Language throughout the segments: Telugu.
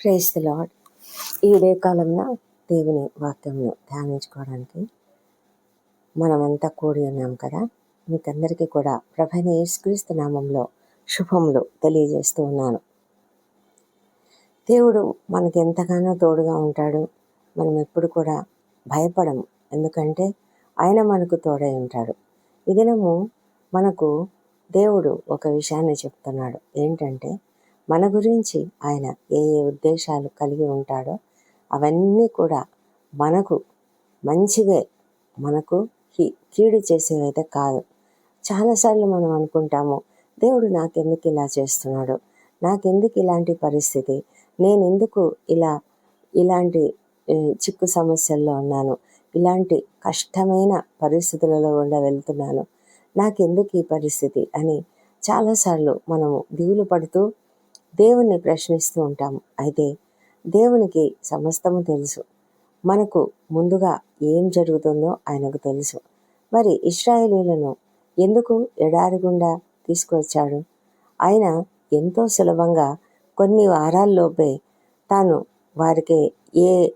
ప్రేస్ ది లాడ్ ఈ ఉదయ కాలంలో దేవుని వాక్యంను ధ్యానించుకోవడానికి మనమంతా కూడి ఉన్నాం కదా? మీకందరికీ కూడా ప్రభైన యేసుక్రీస్తు నామంలో శుభములు తెలియజేస్తూ ఉన్నాను. దేవుడు మనకి ఎంతగానో తోడుగా ఉంటాడు. మనం ఎప్పుడు కూడా భయపడము. ఎందుకంటే ఆయన మనకు తోడై ఉంటాడు. ఈ దినము మనకు దేవుడు ఒక విషయాన్ని చెప్తున్నాడు. ఏంటంటే మన గురించి ఆయన ఏ ఏ ఉద్దేశాలు కలిగి ఉంటాడో అవన్నీ కూడా మనకు మంచివే మనకు కీడు చేసేవైతే కాదు. చాలాసార్లు మనం అనుకుంటాము దేవుడు నాకెందుకు ఇలా చేస్తున్నాడు? నాకెందుకు ఇలాంటి పరిస్థితి? నేను ఎందుకు ఇలా ఇలాంటి చిక్కు సమస్యల్లో ఉన్నాను? ఇలాంటి కష్టమైన పరిస్థితులలో ఉండ వెళ్తున్నాను. నాకెందుకు ఈ పరిస్థితి? అని చాలాసార్లు మనము దిగులు పడుతూ దేవుణ్ణి ప్రశ్నిస్తూ ఉంటాము. అయితే దేవునికి సమస్తము తెలుసు. మనకు ముందుగా ఏం జరుగుతుందో ఆయనకు తెలుసు. మరి ఇస్రాయేలీలను ఎందుకు ఎడారి గుండా తీసుకువచ్చాడు? ఆయన ఎంతో సులభంగా కొన్ని వారాల్లోపే తాను వారికి ఏ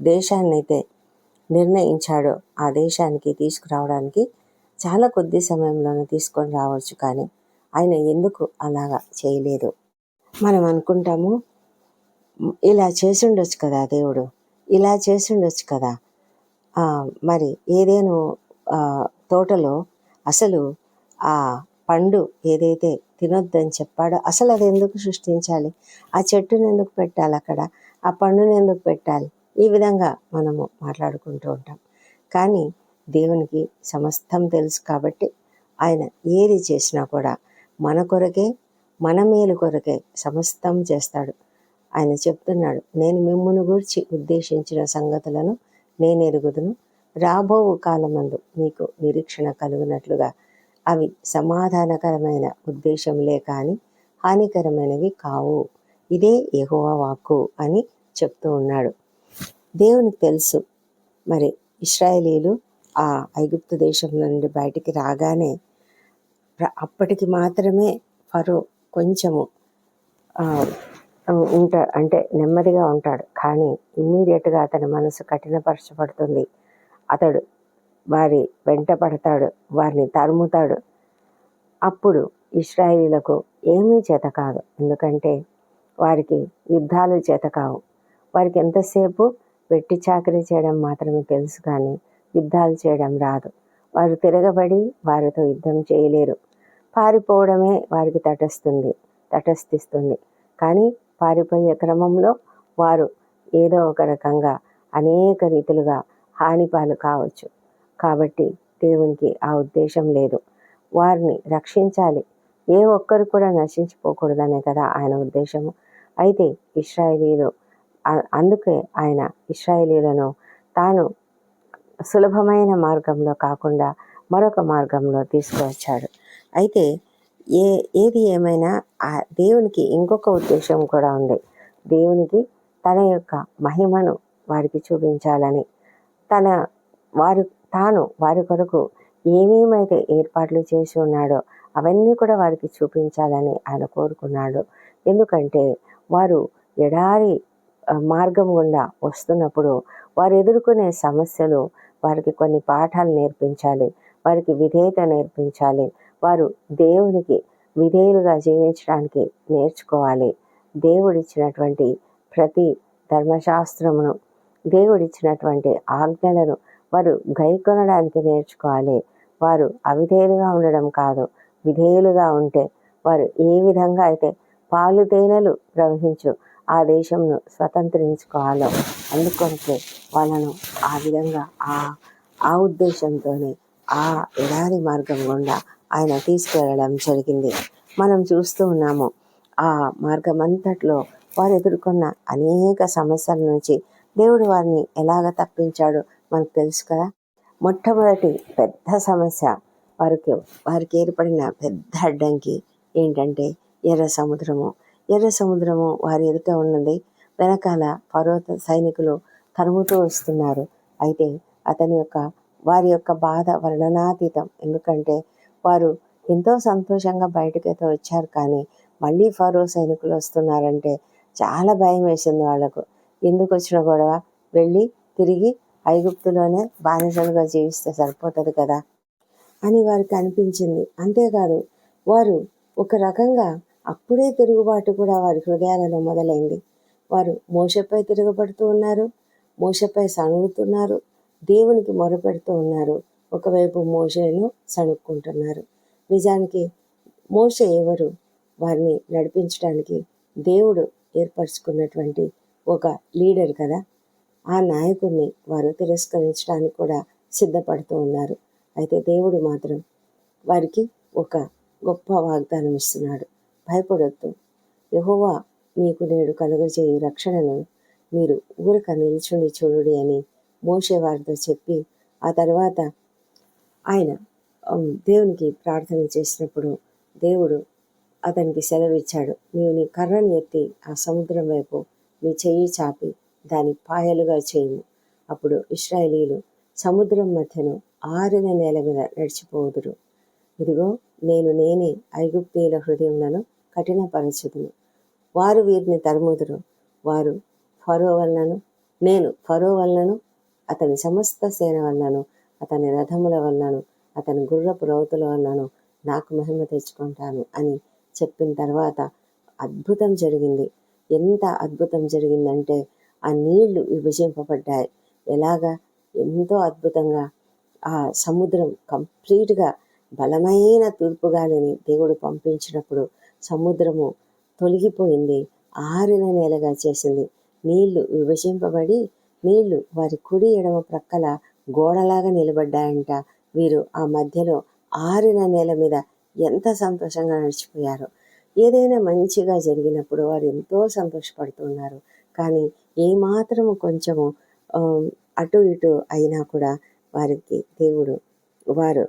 దేశాన్నైతే నిర్ణయించాడో ఆ దేశానికి తీసుకురావడానికి చాలా కొద్ది సమయంలోనే తీసుకొని రావచ్చు కానీ ఆయన ఎందుకు అలాగా చేయలేదు? మనం అనుకుంటాము ఇలా ఇలా చేసుండొచ్చు కదా దేవుడు ఇలా చేసుండొచ్చు కదా. మరి ఏదేను తోటలో అసలు ఆ పండు ఏదైతే తినొద్దని చెప్పాడో అసలు అది ఎందుకు సృష్టించాలి? ఆ చెట్టుని ఎందుకు పెట్టాలి అక్కడ? ఆ పండుని ఎందుకు పెట్టాలి? ఈ విధంగా మనము మాట్లాడుకుంటూ ఉంటాం. కానీ దేవునికి సమస్తం తెలుసు కాబట్టి ఆయన ఏది చేసినా కూడా మన కొరకే మన మేలు కొరకే సమస్తం చేస్తాడు. ఆయన చెప్తున్నాడు నేను మిమ్మును గూర్చి ఉద్దేశించిన సంగతులను నేను ఎరుగుదును. రాబోవు కాలమందు మీకు నిరీక్షణ కలుగునట్లుగా. అవి సమాధానకరమైన ఉద్దేశములే కానీ హానికరమైనవి కావు. ఇదే ఎహోవా వాక్కు అని చెప్తూ ఉన్నాడు. దేవునికి తెలుసు మరి ఇస్రాయేలీలు ఆ ఐగుప్తు దేశంలో నుండి బయటికి రాగానే అప్పటికి మాత్రమే ఫరో కొంచెము ఉంటా అంటే నెమ్మదిగా ఉంటాడు. కానీ ఇమ్మీడియట్గా అతని మనసు కఠినపరచబడుతుంది. అతడు వారి వెంట పడతాడు వారిని తరుముతాడు. అప్పుడు ఇస్రాయిలకు ఏమీ చేత కాదు. ఎందుకంటే వారికి యుద్ధాలు చేత కావు. వారికి ఎంతసేపు వెట్టి చాకరీ చేయడం మాత్రమే తెలుసు కానీ యుద్ధాలు చేయడం రాదు. వారు తిరగబడి వారితో యుద్ధం చేయలేరు. పారిపోవడమే వారికి తటస్తుంది తటస్థిస్తుంది. కానీ పారిపోయే క్రమంలో వారు ఏదో ఒక రకంగా అనేక రీతిలుగా హానిపాలు కావచ్చు. కాబట్టి దేవునికి ఆ ఉద్దేశం లేదు. వారిని రక్షించాలి. ఏ ఒక్కరు కూడా నశించిపోకూడదనే కదా ఆయన ఉద్దేశము. అయితే ఇస్రాయేలీలు అందుకే ఆయన ఇస్రాయేలీలను తాను సులభమైన మార్గంలో కాకుండా మరొక మార్గంలో తీసుకువచ్చాడు. అయితే ఏ ఏది ఏమైనా ఆ దేవునికి ఇంకొక ఉద్దేశం కూడా ఉంది. దేవునికి తన యొక్క మహిమను వారికి చూపించాలని. తన వారు తాను వారి కొరకు ఏమేమైతే ఏర్పాట్లు చేసి ఉన్నాడో అవన్నీ కూడా వారికి చూపించాలని ఆయన కోరుకున్నాడు. ఎందుకంటే వారు ఎడారి మార్గం గుండా వస్తున్నప్పుడు వారు ఎదుర్కొనే సమస్యలు వారికి కొన్ని పాఠాలు నేర్పించాలి వారికి విధేయత నేర్పించాలి వారు దేవునికి విధేయులుగా జీవించడానికి నేర్చుకోవాలి. దేవుడిచ్చినటువంటి ప్రతి ధర్మశాస్త్రమును దేవుడిచ్చినటువంటి ఆజ్ఞలను వారు గైకొనడానికి నేర్చుకోవాలి. వారు అవిధేయులుగా ఉండడం కాదు విధేయులుగా ఉంటే వారు ఏ విధంగా అయితే పాలు తేనెలు ప్రవహించు ఆ దేశంను స్వతంత్రించుకోవాలో అందుకొనకే వాళ్ళను ఆ విధంగా ఆ ఆ ఉద్దేశంతోనే ఆ ఎడారి మార్గం గుండా ఆయన తీసుకువెళ్ళడం జరిగింది. మనం చూస్తూ ఉన్నాము ఆ మార్గం అంతట్లో వారు ఎదుర్కొన్న అనేక సమస్యల నుంచి దేవుడు వారిని ఎలాగ తప్పించాడో మనకు తెలుసు కదా? మొట్టమొదటి పెద్ద సమస్య వారికి వారికి ఏర్పడిన పెద్ద అడ్డంకి ఏంటంటే ఎర్ర సముద్రము. ఎర్ర సముద్రము వారి ఎదుట ఉన్నది. వెనకాల పర్వత సైనికులు తరుముతూ వస్తున్నారు. అయితే అతని యొక్క వారి యొక్క బాధ వర్ణనాతీతం. ఎందుకంటే వారు ఎంతో సంతోషంగా బయటకైతే వచ్చారు కానీ మళ్ళీ ఫరో సైనికులు వస్తున్నారంటే చాలా భయం వేసింది వాళ్ళకు. ఎందుకు వచ్చిన గొడవ? వెళ్ళి తిరిగి ఐగుప్తులోనే బానిసలుగా జీవిస్తే సరిపోతుంది కదా? అని వారికి అనిపించింది. అంతేకాదు వారు ఒక రకంగా అప్పుడే తిరుగుబాటు కూడా వారి హృదయాలలో మొదలైంది. వారు మోసపై తిరగబడుతూ ఉన్నారు. మోసపై సణుగుతున్నారు. దేవునికి మొరపెడుతూ ఉన్నారు. ఒకవైపు మోషేను సణుక్కుంటున్నారు. నిజానికి మోష ఎవరు? వారిని నడిపించడానికి దేవుడు ఏర్పరచుకున్నటువంటి ఒక లీడర్ కదా. ఆ నాయకుడిని వారు తిరస్కరించడానికి కూడా సిద్ధపడుతూ ఉన్నారు. అయితే దేవుడు మాత్రం వారికి ఒక గొప్ప వాగ్దానం ఇస్తున్నాడు. భయపడొద్దు. యహోవా మీకు నేడు కలుగజేయు రక్షణను మీరు ఊరక నిల్చుండి చూడుడి అని మోసే వారితో చెప్పి ఆ తర్వాత ఆయన దేవునికి ప్రార్థన చేసినప్పుడు దేవుడు అతనికి సెలవిచ్చాడు నీవు నీ కర్రను ఎత్తి ఆ సముద్రం వైపు నీ చెయ్యి చాపి దాని పాయలుగా చేయము అప్పుడు ఇస్రాయేలీలు సముద్రం మధ్యను ఆరిన నేల మీద నడిచిపోదురు. ఇదిగో నేను నేనే ఐగుప్తీయుల హృదయంలో కఠినపరచుదును. వారు వీరిని తరుముదురు. వారు ఫరో వలనను నేను ఫరో వలనను అతని సమస్త సేన వలనను అతని రథముల వలనను అతని గుర్రపు రౌతుల వలనను నాకు మహిమ తెచ్చుకుంటాను అని చెప్పిన తర్వాత అద్భుతం జరిగింది. ఎంత అద్భుతం జరిగిందంటే ఆ నీళ్ళు విభజింపబడ్డాయి. ఎలాగా? ఎంతో అద్భుతంగా. ఆ సముద్రం కంప్లీట్గా బలమైన తూర్పు గాలిని దేవుడు పంపించినప్పుడు సముద్రము తొలగిపోయింది ఆరిన నేలగా చేసింది. నీళ్ళు విభజింపబడి నీళ్ళు వారి కుడి ఎడమ ప్రక్కల గోడలాగా నిలబడ్డాయంట. వీరు ఆ మధ్యలో ఆరిన నేల మీద ఎంత సంతోషంగా నడిచిపోయారు. ఏదైనా మంచిగా జరిగినప్పుడు వారు ఎంతో సంతోషపడుతున్నారు. కానీ ఏమాత్రము కొంచెము అటు ఇటు అయినా కూడా వారికి దేవుడు వారు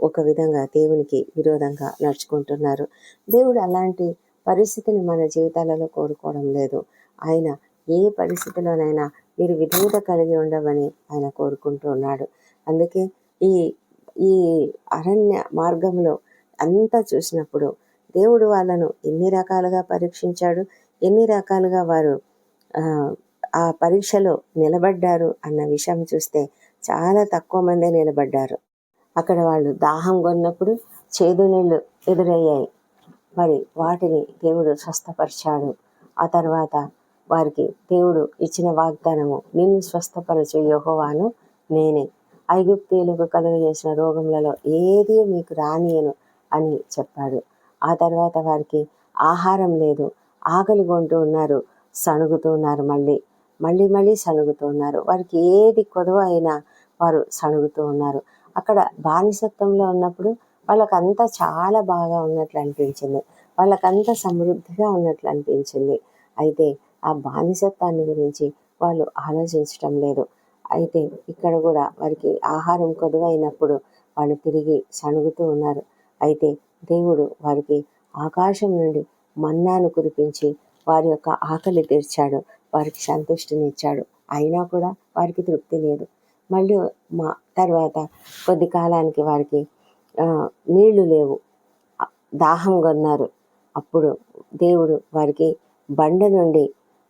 ఒక విధంగా దేవునికి విరోధంగా నడుచుకుంటున్నారు. దేవుడు అలాంటి పరిస్థితిని మన జీవితాలలో కోరుకోవడం లేదు. ఆయన ఏ పరిస్థితిలోనైనా మీరు విధేయత కలిగి ఉండమని ఆయన కోరుకుంటూ ఉన్నాడు అందుకే ఈ ఈ అరణ్య మార్గంలో అంతా చూసినప్పుడు దేవుడు వాళ్ళను ఎన్ని రకాలుగా పరీక్షించాడు ఎన్ని రకాలుగా వారు ఆ, ఆ పరీక్షలో నిలబడ్డారు అన్న విషయం చూస్తే చాలా తక్కువ మందే నిలబడ్డారు. అక్కడ వాళ్ళు దాహం కొన్నప్పుడు చేదు నీళ్ళు ఎదురయ్యాయి. మరి వాటిని దేవుడు స్వస్థపరిచాడు. ఆ తర్వాత వారికి దేవుడు ఇచ్చిన వాగ్దానము నిన్ను స్వస్థపరచు యెహోవాను నేనే. ఐగుప్తీయులకు కలుగజేసిన రోగములలో ఏది మీకు రానియను అని చెప్పాడు. ఆ తర్వాత వారికి ఆహారం లేదు. ఆకలి కొంటూ ఉన్నారు. సణుగుతూ ఉన్నారు మళ్ళీ. మళ్ళీ మళ్ళీ సణుగుతూ ఉన్నారు. వారికి ఏది కొదవ అయినా వారు సణుగుతూ ఉన్నారు. అక్కడ బానిసత్వంలో ఉన్నప్పుడు వాళ్ళకంతా చాలా బాగా ఉన్నట్లు అనిపించింది. వాళ్ళకంతా సమృద్ధిగా ఉన్నట్లు అనిపించింది. అయితే ఆ బానిసత్వాన్ని గురించి వాళ్ళు ఆలోచించటం లేదు. అయితే ఇక్కడ కూడా వారికి ఆహారం కొదువైనప్పుడు వాళ్ళు తిరిగి సణుగుతూ ఉన్నారు. అయితే దేవుడు వారికి ఆకాశం నుండి మన్నాను కురిపించి వారి యొక్క ఆకలి తీర్చాడు. వారికి సంతుష్టినిచ్చాడు. అయినా కూడా వారికి తృప్తి లేదు. మళ్ళీ మా తర్వాత కొద్ది కాలానికి వారికి నీళ్ళు లేవు. దాహం కొన్నారు. అప్పుడు దేవుడు వారికి బండ నుండి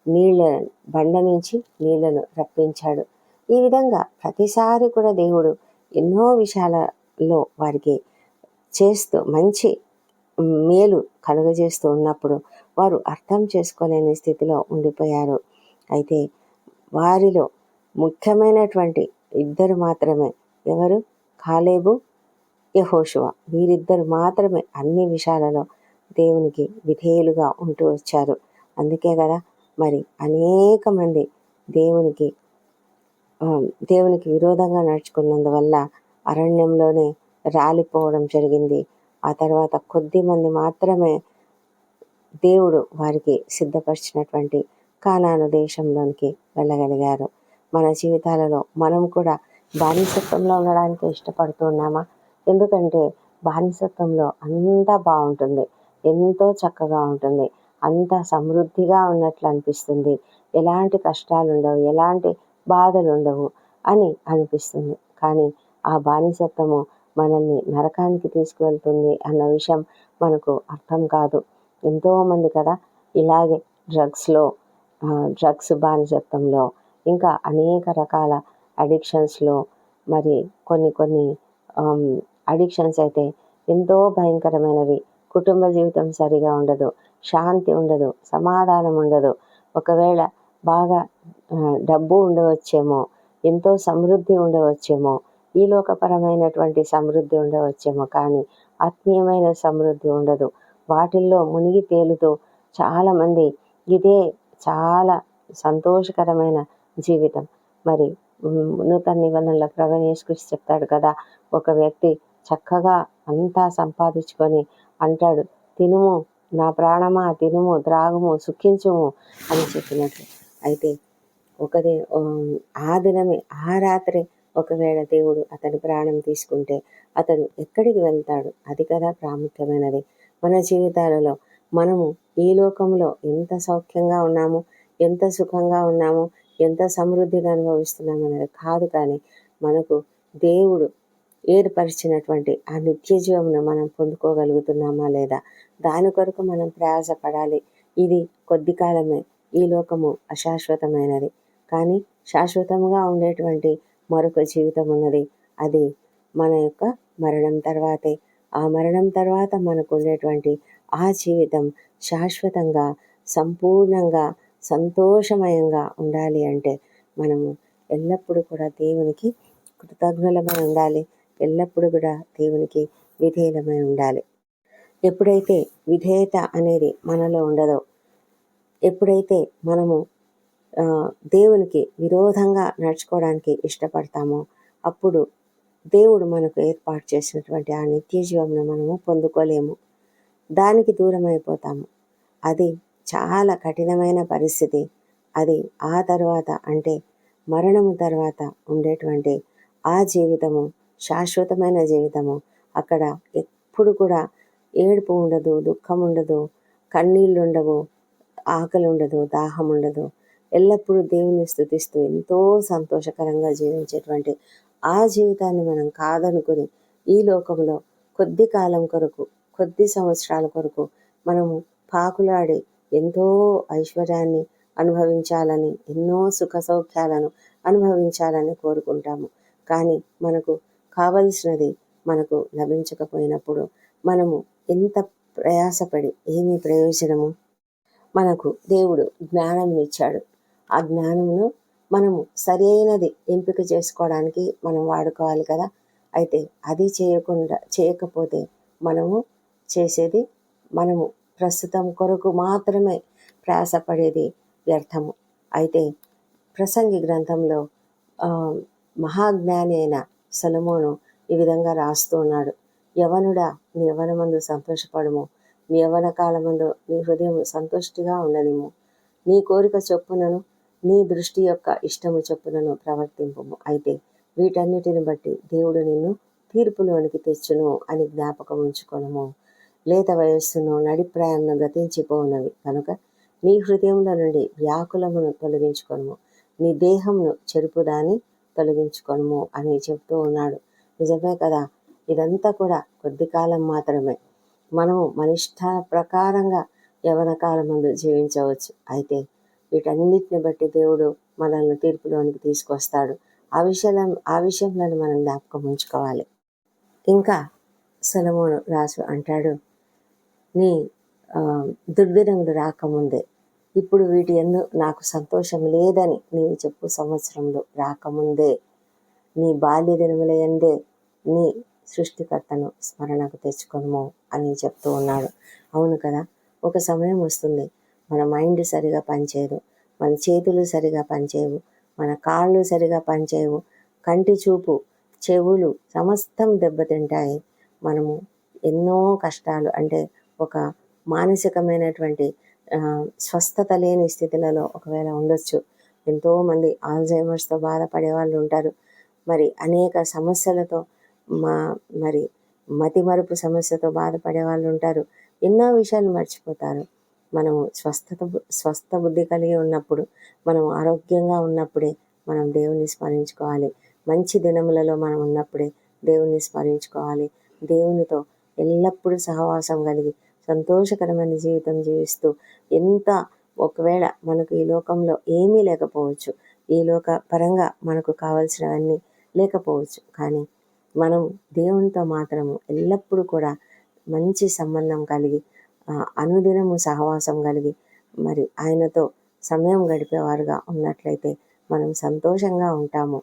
నీళ్ళ బండ నుంచి నీళ్ళను రప్పించాడు. ఈ విధంగా ప్రతిసారి కూడా దేవుడు ఎన్నో విషయాలలో వారికి చేస్తూ మంచి మేలు కలుగజేస్తూ ఉన్నప్పుడు వారు అర్థం చేసుకోలేని స్థితిలో ఉండిపోయారు. అయితే వారిలో ముఖ్యమైనటువంటి ఇద్దరు మాత్రమే ఎవరు? కాలేబు యహోషువ. వీరిద్దరు మాత్రమే అన్ని విషయాలలో దేవునికి విధేయులుగా ఉంటూ వచ్చారు. అందుకే కదా మరి అనేక మంది దేవునికి దేవునికి విరోధంగా నడుచుకున్నందువల్ల అరణ్యంలోనే రాలిపోవడం జరిగింది. ఆ తర్వాత కొద్ది మంది మాత్రమే దేవుడు వారికి సిద్ధపరిచినటువంటి కానాను దేశంలోనికి వెళ్ళగలిగారు. మన జీవితాలలో మనం కూడా బానిసత్వంలో ఉండడానికి ఇష్టపడుతున్నామా ఎందుకంటే బానిసత్వంలో అంతా బాగుంటుంది. ఎంతో చక్కగా ఉంటుంది. అంత సమృద్ధిగా ఉన్నట్లు అనిపిస్తుంది ఎలాంటి కష్టాలు ఉండవు ఎలాంటి బాధలు ఉండవు అని అనిపిస్తుంది. కానీ ఆ బానిసత్వము మనల్ని నరకానికి తీసుకువెళ్తుంది అన్న విషయం మనకు అర్థం కాదు. ఎంతోమంది కదా ఇలాగే డ్రగ్స్లో డ్రగ్స్ బానిసత్వంలో ఇంకా అనేక రకాల అడిక్షన్స్లో మరి కొన్ని కొన్ని అడిక్షన్స్ అయితే ఎంతో భయంకరమైనవి. కుటుంబ జీవితం సరిగా ఉండదు. శాంతి ఉండదు సమాధానం ఉండదు. ఒకవేళ బాగా డబ్బు ఉండవచ్చేమో ఎంతో సమృద్ధి ఉండవచ్చేమో ఈ లోకపరమైనటువంటి సమృద్ధి ఉండవచ్చేమో కానీ ఆత్మీయమైన సమృద్ధి ఉండదు. వాటిల్లో మునిగి తేలుతూ చాలామంది ఇదే చాలా సంతోషకరమైన జీవితం. మరి నూతన నిబంధనల యేసుకృష్ణ చెప్తాడు కదా ఒక వ్యక్తి చక్కగా అంతా సంపాదించుకొని అంటాడు తినుము నా ప్రాణమా తినుము త్రాగుము సుఖించుము అని చెప్పినట్లు. అయితే ఒకదే ఆ దినమే ఆ రాత్రి ఒకవేళ దేవుడు అతని ప్రాణం తీసుకుంటే అతడు ఎక్కడికి వెళ్తాడు? అది కదా ప్రాముఖ్యమైనది. మన జీవితాలలో మనము ఈ లోకంలో ఎంత సౌఖ్యంగా ఉన్నాము ఎంత సుఖంగా ఉన్నాము ఎంత సమృద్ధిగా అనుభవిస్తున్నాము అనేది కాదు కానీ మనకు దేవుడు ఏర్పరిచినటువంటి ఆ నిత్య జీవమును మనం పొందుకోగలుగుతున్నామా లేదా? దాని కొరకు మనం ప్రయాసపడాలి. ఇది కొద్ది కాలమే. ఈ లోకము అశాశ్వతమైనది. కానీ శాశ్వతముగా ఉండేటువంటి మరొక జీవితం ఉన్నది. అది మన యొక్క మరణం తర్వాతే. ఆ మరణం తర్వాత మనకు ఉండేటువంటి ఆ జీవితం శాశ్వతంగా సంపూర్ణంగా సంతోషమయంగా ఉండాలి అంటే మనము ఎల్లప్పుడూ కూడా దేవునికి కృతజ్ఞులమై ఉండాలి. ఎల్లప్పుడూ కూడా దేవునికి విధేయులమై ఉండాలి. ఎప్పుడైతే విధేయత అనేది మనలో ఉండదో ఎప్పుడైతే మనము దేవునికి విరోధంగా నడుచుకోవడానికి ఇష్టపడతామో అప్పుడు దేవుడు మనకు ఏర్పాటు చేసినటువంటి ఆ నిత్య జీవంను మనము పొందుకోలేము. దానికి దూరం అయిపోతాము అది చాలా కఠినమైన పరిస్థితి. అది ఆ తర్వాత అంటే మరణము తర్వాత ఉండేటువంటి ఆ జీవితము శాశ్వతమైన జీవితము. అక్కడ ఎప్పుడు కూడా ఏడుపు ఉండదు దుఃఖం ఉండదు కన్నీళ్ళు ఉండవు ఆకలి ఉండదు దాహం ఉండదు. ఎల్లప్పుడూ దేవుని స్థుతిస్తూ ఎంతో సంతోషకరంగా జీవించేటువంటి ఆ జీవితాన్ని మనం కాదనుకుని ఈ లోకంలో కొద్ది కాలం కొరకు కొద్ది సంవత్సరాల కొరకు మనము పాకులాడి ఎంతో ఐశ్వర్యాన్ని అనుభవించాలని ఎన్నో సుఖ సౌఖ్యాలను అనుభవించాలని కోరుకుంటాము. కానీ మనకు కావలసినది మనకు లభించకపోయినప్పుడు మనము ఎంత ప్రయాసపడి ఏమి ప్రయోజనము? మనకు దేవుడు జ్ఞానం ఇచ్చాడు ఆ జ్ఞానమును మనము సరైనది ఎంపిక చేసుకోవడానికి మనం వాడుకోవాలి కదా? అయితే అది చేయకుండా చేయకపోతే మనము చేసేది మనము ప్రస్తుతం కొరకు మాత్రమే ప్రయాసపడేది వ్యర్థము. అయితే ప్రసంగి గ్రంథంలో మహాజ్ఞాని అయిన సలమోను ఈ విధంగా రాస్తూ ఉన్నాడు. యవనుడా నీ యవనమందు సంతోషపడము. నీ యవన కాలమందు నీ హృదయం సంతుష్టిగా ఉండనిము నీ కోరిక చొప్పునను నీ దృష్టి యొక్క ఇష్టము చొప్పునను ప్రవర్తింపము. అయితే వీటన్నిటిని బట్టి దేవుడు నిన్ను తీర్పులోనికి తెచ్చును అని జ్ఞాపకం ఉంచుకొనము. లేత వయస్సును నడిప్రాయంను గతించిపోవునవి కనుక నీ హృదయంలో నుండి వ్యాకులమును తొలగించుకొనుము. నీ దేహంను చెరుపుదాని తొలగించుకొనుము అని చెప్తూ ఉన్నాడు. నిజమే కదా? ఇదంతా కూడా కొద్ది కాలం మాత్రమే. మనము మనిష్ట ప్రకారంగా యవన కాలం ముందు జీవించవచ్చు. అయితే వీటన్నిటిని బట్టి దేవుడు మనల్ని తీర్పులోనికి తీసుకొస్తాడు. ఆ విషయాల ఆ విషయంలో మనం జ్ఞాపకం ఉంచుకోవాలి. ఇంకా సెలమోను రాసు అంటాడు నీ దుర్దినములు రాకముందే ఇప్పుడు వీటి ఎందు నాకు సంతోషం లేదని నీవు చెప్పు సంవత్సరంలో రాకముందే. నీ బాల్య దినముల ఎందే నీ సృష్టికర్తను స్మరణకు తెచ్చుకొనుము అని చెప్తూ ఉన్నాడు. అవును కదా ఒక సమయం వస్తుంది. మన మైండ్ సరిగా పనిచేయదు. మన చేతులు సరిగా పనిచేయవు. మన కాళ్ళు సరిగా పనిచేయవు. కంటి చూపు చెవులు సమస్తం దెబ్బతింటాయి. మనము ఎన్నో కష్టాలు అంటే ఒక మానసికమైనటువంటి స్వస్థత లేని స్థితులలో ఒకవేళ ఉండొచ్చు. ఎంతోమంది ఆల్జైమర్స్తో బాధపడే వాళ్ళు ఉంటారు. మరి అనేక సమస్యలతో మా మరి మతిమరుపు సమస్యతో బాధపడే వాళ్ళు ఉంటారు. ఎన్నో విషయాలు మర్చిపోతారు. మనము స్వస్థత బు- స్వస్థ బుద్ధి కలిగి ఉన్నప్పుడు మనం ఆరోగ్యంగా ఉన్నప్పుడే మనం దేవుని స్మరించుకోవాలి. మంచి దినములలో మనం ఉన్నప్పుడే దేవుణ్ణి స్మరించుకోవాలి. దేవునితో ఎల్లప్పుడూ సహవాసం కలిగి సంతోషకరమైన జీవితం జీవిస్తూ ఎంత ఒకవేళ మనకు ఈ లోకంలో ఏమీ లేకపోవచ్చు ఈ లోక పరంగా మనకు కావలసినవన్నీ లేకపోవచ్చు. కానీ మనం దేవునితో మాత్రము ఎల్లప్పుడూ కూడా మంచి సంబంధం కలిగి అనుదినము సహవాసం కలిగి మరి ఆయనతో సమయం గడిపేవారుగా ఉన్నట్లయితే మనం సంతోషంగా ఉంటాము.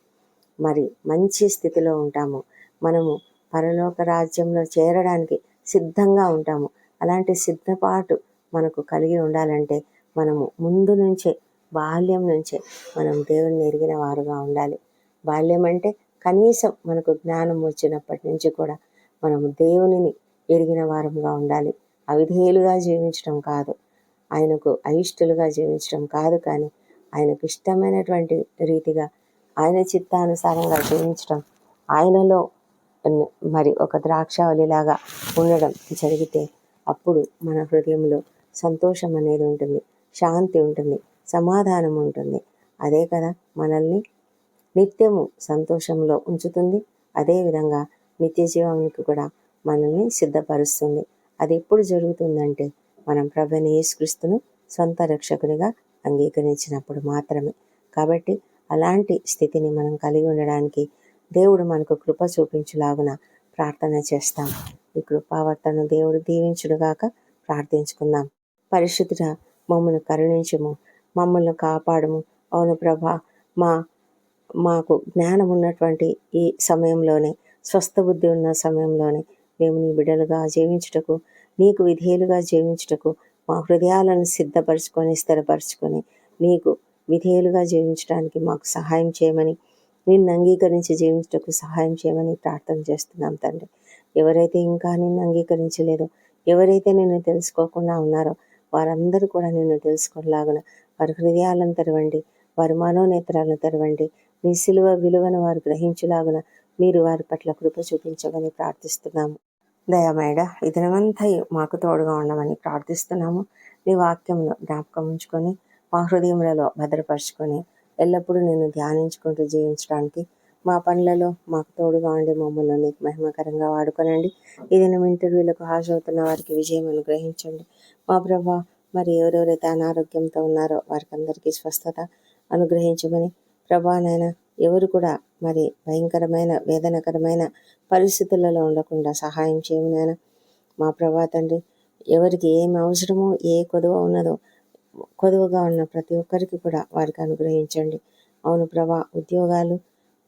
మరి మంచి స్థితిలో ఉంటాము. మనము పరలోక రాజ్యంలో చేరడానికి సిద్ధంగా ఉంటాము. అలాంటి సిద్ధపాటు మనకు కలిగి ఉండాలంటే మనము ముందు నుంచే బాల్యం నుంచే మనం దేవుణ్ణి ఎరిగిన వారుగా ఉండాలి. బాల్యం అంటే కనీసం మనకు జ్ఞానం వచ్చినప్పటి నుంచి కూడా మనము దేవునిని ఎరిగిన వారంగా ఉండాలి. అవిధేయులుగా జీవించడం కాదు. ఆయనకు అయిష్టులుగా జీవించడం కాదు కానీ ఆయనకు ఇష్టమైనటువంటి రీతిగా ఆయన చిత్తానుసారంగా జీవించడం ఆయనలో మరి ఒక ద్రాక్షావళిలాగా ఉండడం జరిగితే అప్పుడు మన హృదయంలో సంతోషం అనేది ఉంటుంది శాంతి ఉంటుంది సమాధానం ఉంటుంది. అదే కదా మనల్ని నిత్యము సంతోషంలో ఉంచుతుంది. అదేవిధంగా నిత్య జీవానికి కూడా మనల్ని సిద్ధపరుస్తుంది. అది ఎప్పుడు జరుగుతుందంటే మనం ప్రభుని యేసుక్రీస్తును సొంత రక్షకునిగా అంగీకరించినప్పుడు మాత్రమే. కాబట్టి అలాంటి స్థితిని మనం కలిగి ఉండడానికి దేవుడు మనకు కృప చూపించులాగున ప్రార్థన చేస్తాం. ఈ కృపావర్తను దేవుడు దీవించుడుగాక ప్రార్థించుకుందాం. పరిశుద్ధ మమ్మల్ని కరుణించము మమ్మల్ని కాపాడము. అవును ప్రభా మా మాకు జ్ఞానం ఉన్నటువంటి ఈ సమయంలోనే స్వస్థ బుద్ధి ఉన్న సమయంలోనే మేము నీ బిడ్డలుగా జీవించుటకు నీకు విధేయులుగా జీవించుటకు మా హృదయాలను సిద్ధపరచుకొని స్థిరపరచుకొని నీకు విధేయులుగా జీవించడానికి మాకు సహాయం చేయమని నిన్ను అంగీకరించి జీవించటకు సహాయం చేయమని ప్రార్థన చేస్తున్నాం తండ్రి. ఎవరైతే ఇంకా నిన్ను అంగీకరించలేదో ఎవరైతే నిన్ను తెలుసుకోకుండా ఉన్నారో వారందరూ కూడా నిన్ను తెలుసుకోలాగున వారి హృదయాలను తెరవండి వారి మనోనేత్రాలను తెరవండి. మీ సిలువ విలువను వారు గ్రహించులాగున మీరు వారి పట్ల కృప చూపించమని ప్రార్థిస్తున్నాము. దయమేడ ఇదనమంతా మాకు తోడుగా ఉండమని ప్రార్థిస్తున్నాము. నీ వాక్యంలో జ్ఞాపకం ఉంచుకొని మా హృదయములలో భద్రపరుచుకొని ఎల్లప్పుడూ నేను ధ్యానించుకుంటూ జీవించడానికి మా పనులలో మాకు తోడుగా ఉండి మమ్మల్ని నీకు మహిమకరంగా వాడుకోనండి. ఏదైనా ఇంటర్వ్యూలకు హాజరవుతున్న వారికి విజయం అనుగ్రహించండి. మా ప్రభా మరి ఎవరెవరైతే అనారోగ్యంతో ఉన్నారో వారికి అందరికీ స్వస్థత అనుగ్రహించమని ప్రభానైనా ఎవరు కూడా మరి భయంకరమైన వేదనకరమైన పరిస్థితులలో ఉండకుండా సహాయం చేయమనైనా మా ప్రభా తండ్రి ఎవరికి ఏమి అవసరమో ఏ కొదువ ఉన్నదో కొదువగా ఉన్న ప్రతి ఒక్కరికి కూడా వారికి అనుగ్రహించండి. అవును ప్రభా ఉద్యోగాలు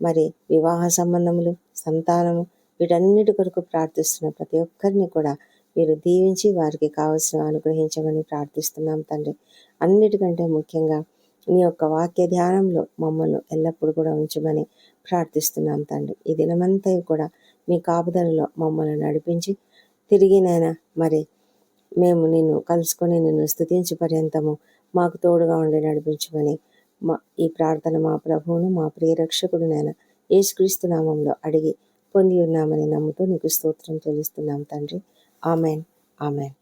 మరి వివాహ సంబంధములు సంతానము వీటన్నిటి కొరకు ప్రార్థిస్తున్న ప్రతి ఒక్కరిని కూడా మీరు దీవించి వారికి కావలసిన అనుగ్రహించమని ప్రార్థిస్తున్నాం తండ్రి. అన్నిటికంటే ముఖ్యంగా మీ యొక్క వాక్య ధ్యానంలో మమ్మల్ని ఎల్లప్పుడూ కూడా ఉంచమని ప్రార్థిస్తున్నాం తండ్రి. ఈ దినమంతా కూడా మీ కాపుదలలో మమ్మల్ని నడిపించి తిరిగినైనా మరి మేము నిన్ను కలుసుకొని నిన్ను స్థుతించి పర్యంతము. మాకు తోడుగా ఉండి నడిపించమని మా ఈ ప్రార్థన మా ప్రభువును మా ప్రియరక్షకుడునైనా యేసుక్రీస్తు నామంలో అడిగి పొంది ఉన్నామని నమ్ముతూ నీకు స్తోత్రం చెల్లిస్తున్నాం తండ్రి. ఆమెన్. ఆమెన్.